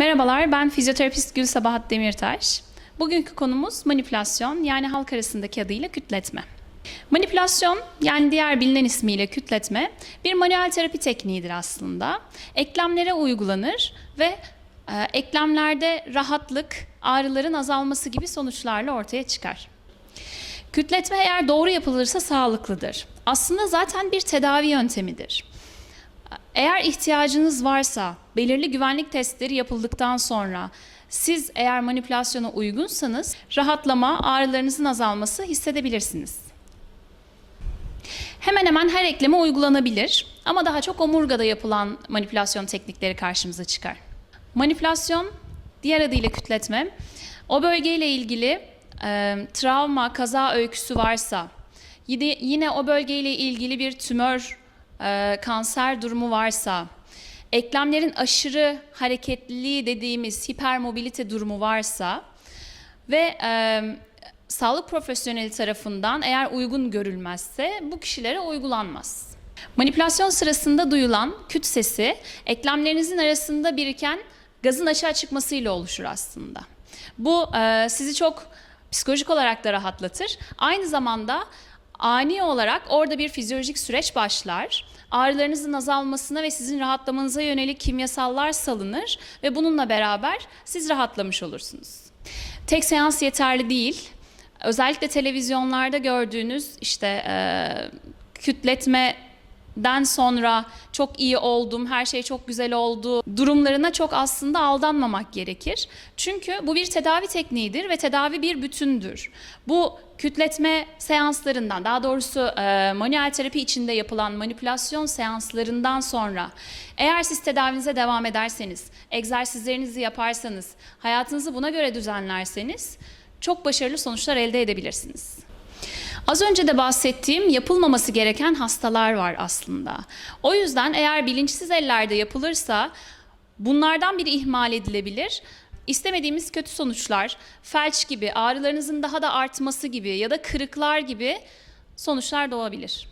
Merhabalar, ben fizyoterapist Gül Sabahat Demirtaş. Bugünkü konumuz manipülasyon, yani halk arasındaki adıyla kütletme. Manipülasyon, yani diğer bilinen ismiyle kütletme, bir manuel terapi tekniğidir aslında. Eklemlere uygulanır ve e, eklemlerde rahatlık, ağrıların azalması gibi sonuçlarla ortaya çıkar. Kütletme eğer doğru yapılırsa sağlıklıdır. Aslında zaten bir tedavi yöntemidir. Eğer ihtiyacınız varsa belirli güvenlik testleri yapıldıktan sonra siz eğer manipülasyona uygunsanız rahatlama, ağrılarınızın azalması hissedebilirsiniz. Hemen hemen her ekleme uygulanabilir ama daha çok omurgada yapılan manipülasyon teknikleri karşımıza çıkar. Manipülasyon, diğer adıyla kütletme, o bölgeyle ilgili e, travma, kaza öyküsü varsa, yine, yine o bölgeyle ilgili bir tümör, e, kanser durumu varsa, eklemlerin aşırı hareketliliği dediğimiz hipermobilite durumu varsa ve e, sağlık profesyoneli tarafından eğer uygun görülmezse bu kişilere uygulanmaz. Manipülasyon sırasında duyulan küt sesi eklemlerinizin arasında biriken gazın açığa çıkmasıyla oluşur aslında. Bu e, sizi çok psikolojik olarak da rahatlatır. Aynı zamanda ani olarak orada bir fizyolojik süreç başlar. Ağrılarınızın azalmasına ve sizin rahatlamanıza yönelik kimyasallar salınır ve bununla beraber siz rahatlamış olursunuz. Tek seans yeterli değil. Özellikle televizyonlarda gördüğünüz işte e, kütletmeden sonra çok iyi oldum, her şey çok güzel oldu durumlarına çok aslında aldanmamak gerekir. Çünkü bu bir tedavi tekniğidir ve tedavi bir bütündür. Bu kütletme seanslarından, daha doğrusu e, manuel terapi içinde yapılan manipülasyon seanslarından sonra eğer siz tedavinize devam ederseniz, egzersizlerinizi yaparsanız, hayatınızı buna göre düzenlerseniz çok başarılı sonuçlar elde edebilirsiniz. Az önce de bahsettiğim yapılmaması gereken hastalar var aslında. O yüzden eğer bilinçsiz ellerde yapılırsa bunlardan biri ihmal edilebilir. İstemediğimiz kötü sonuçlar, felç gibi, ağrılarınızın daha da artması gibi ya da kırıklar gibi sonuçlar doğabilir.